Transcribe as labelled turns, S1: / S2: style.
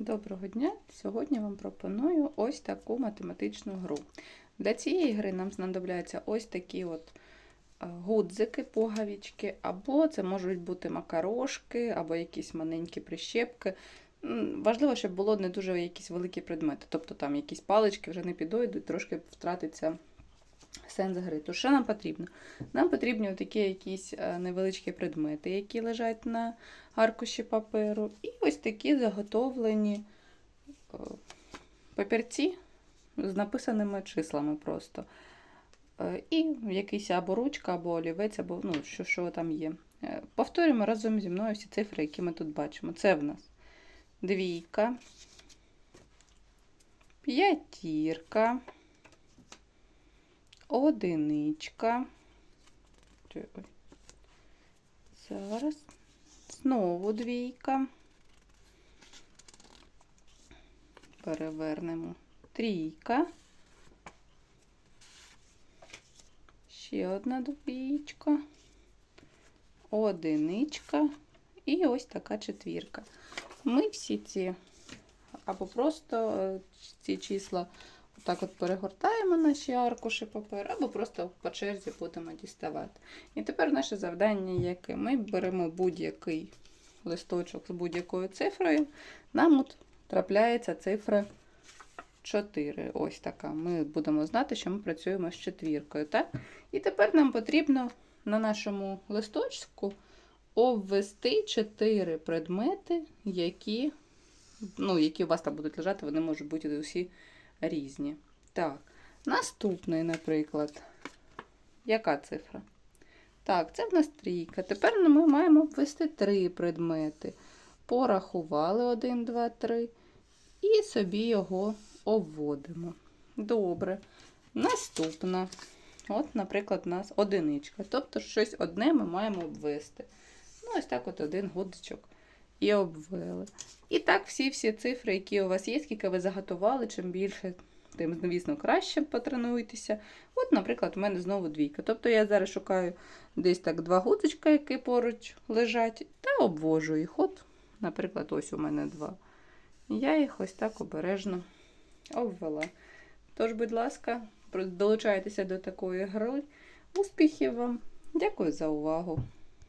S1: Доброго дня! Сьогодні вам пропоную ось таку математичну гру. Для цієї гри нам знадобляться ось такі от е, гудзики, пуговички, або це можуть бути макарошки, або якісь маленькі прищепки. Важливо, щоб було не дуже якісь великі предмети, тобто там якісь палички вже не підойдуть, трошки втратиться сенс гри. То що нам потрібно? Нам потрібні такі якісь е, невеличкі предмети, які лежать на аркуші паперу, і ось такі заготовлені е, папірці з написаними числами просто. Е, І якийсь або ручка, або олівець, або ну, що, що там є. Повторюємо разом зі мною всі цифри, які ми тут бачимо. Це в нас двійка, п'ятірка, одиничка. Зараз. Знову двійка. Перевернемо. Трійка. Ще одна двічка. Одиничка. І ось така четвірка. Ми всі ці, або просто е, ці числа отак от перегортаємо наші аркуші паперу, або просто по черзі будемо діставати. І тепер наше завдання яке? Ми беремо будь-який листочок з будь-якою цифрою. Нам от трапляється цифра 4. Ось така. Ми будемо знати, що ми працюємо з четвіркою. Так? І тепер нам потрібно на нашому листочку обвести 4 предмети, які, ну, які у вас там будуть лежати, вони можуть бути усі різні. Так, наступний, наприклад, яка цифра? Так, це в нас трійка. Тепер ми маємо обвести три предмети. Порахували 1, 2, 3 і собі його обводимо. Добре. Наступна. От, наприклад, у нас одиничка. Тобто щось одне ми маємо обвести. Ну, ось так от один гудзичок і обвели. І так всі-всі цифри, які у вас є, скільки ви заготували, чим більше, тим, звісно, краще потренуйтеся. От, наприклад, у мене знову двійка. Тобто я зараз шукаю десь так два гудзичка, які поруч лежать, та обвожу їх. От, наприклад, ось у мене два. Я їх ось так обережно обвела. Тож, будь ласка, долучайтеся до такої гри. Успіхів вам! Дякую за увагу!